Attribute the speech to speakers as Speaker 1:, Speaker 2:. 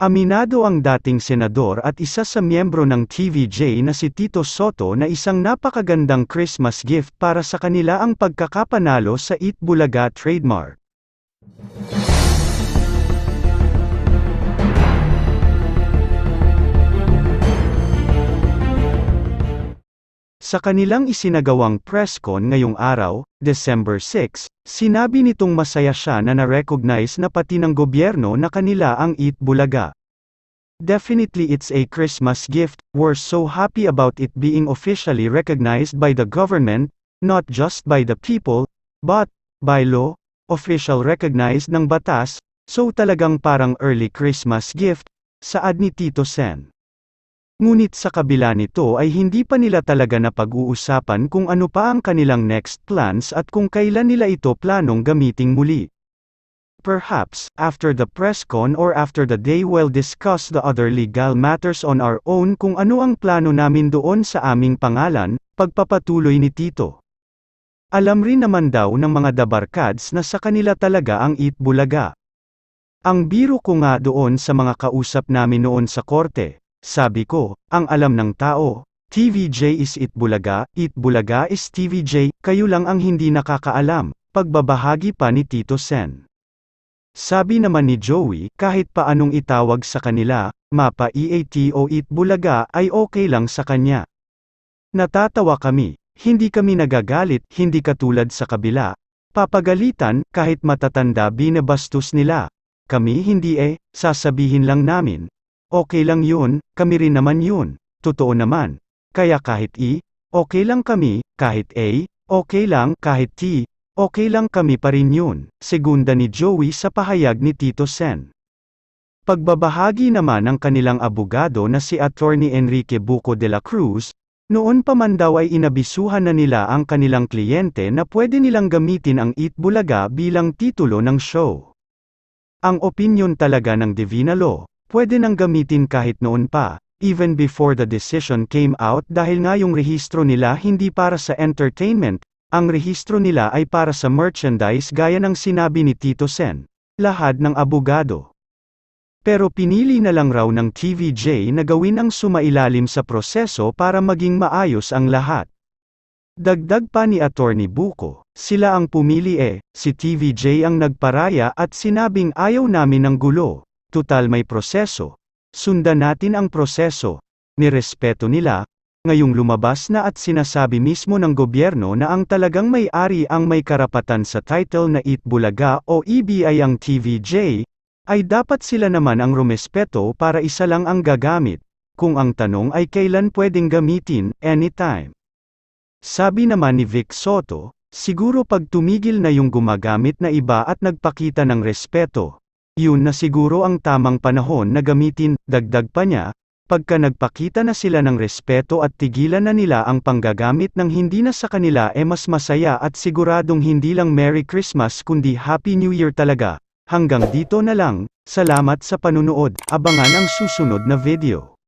Speaker 1: Aminado ang dating senador at isa sa miyembro ng TVJ na si Tito Soto na isang napakagandang Christmas gift para sa kanila ang pagkakapanalo sa Eat Bulaga trademark. Sa kanilang isinagawang presscon ngayong araw, December 6, sinabi nitong masaya siya na na-recognize na pati ng gobyerno na kanila ang Eat Bulaga. Definitely it's a Christmas gift, we're so happy about it being officially recognized by the government, not just by the people, but, by law, official recognized ng batas, so talagang parang early Christmas gift, saad ni Tito Sen. Ngunit sa kabila nito ay hindi pa nila talaga napag-uusapan kung ano pa ang kanilang next plans at kung kailan nila ito planong gamiting muli. Perhaps, after the press con or after the day we'll discuss the other legal matters on our own kung ano ang plano namin doon sa aming pangalan, pagpapatuloy ni Tito. Alam rin naman daw ng mga dabarkads na sa kanila talaga ang Eat Bulaga. Ang biro ko nga doon sa mga kausap namin noon sa korte, sabi ko, ang alam ng tao, TVJ is Eat Bulaga, Eat Bulaga is TVJ, kayo lang ang hindi nakakaalam, pagbabahagi pa ni Tito Sen. Sabi naman ni Joey, kahit pa anong itawag sa kanila, mapa EAT o Eat Bulaga ay okay lang sa kanya. Natatawa kami, hindi kami nagagalit, hindi katulad sa kabila. Papagalitan, kahit matatanda binabastos nila. Kami hindi eh, sasabihin lang namin. Okay lang yun, kami rin naman yun. Totoo naman. Kaya kahit I, okay lang kami, kahit A, okay lang, kahit T, okay lang kami pa rin yun. Segunda ni Joey sa pahayag ni Tito Sen. Pagbabahagi naman ng kanilang abogado na si Attorney Enrique Buco de la Cruz, noon pa man daw ay inabisuhan na nila ang kanilang kliyente na pwede nilang gamitin ang Eat Bulaga bilang titulo ng show. Ang opinyon talaga ng Divina Law, pwede nang gamitin kahit noon pa, even before the decision came out dahil nga yung rehistro nila hindi para sa entertainment, ang rehistro nila ay para sa merchandise gaya ng sinabi ni Tito Sen, lahad ng abogado. Pero pinili na lang raw ng TVJ na gawin ang sumailalim sa proseso para maging maayos ang lahat. Dagdag pa ni Attorney Buko, sila ang pumili eh, si TVJ ang nagparaya at sinabing ayaw namin ng gulo, tutal may proseso. Sundan natin ang proseso. Nirespeto nila, ngayong lumabas na at sinasabi mismo ng gobyerno na ang talagang may-ari ang may karapatan sa title na Eat Bulaga o EBI ang TVJ, ay dapat sila naman ang rumespeto para isa lang ang gagamit, kung ang tanong ay kailan pwedeng gamitin, anytime. Sabi naman ni Vic Soto, siguro pag tumigil na yung gumagamit na iba at nagpakita ng respeto, yun na siguro ang tamang panahon na gamitin, dagdag pa niya, pagka nagpakita na sila ng respeto at tigilan na nila ang panggagamit ng hindi na sa kanila e mas masaya at siguradong hindi lang Merry Christmas kundi Happy New Year talaga. Hanggang dito na lang, salamat sa panunood, abangan ang susunod na video.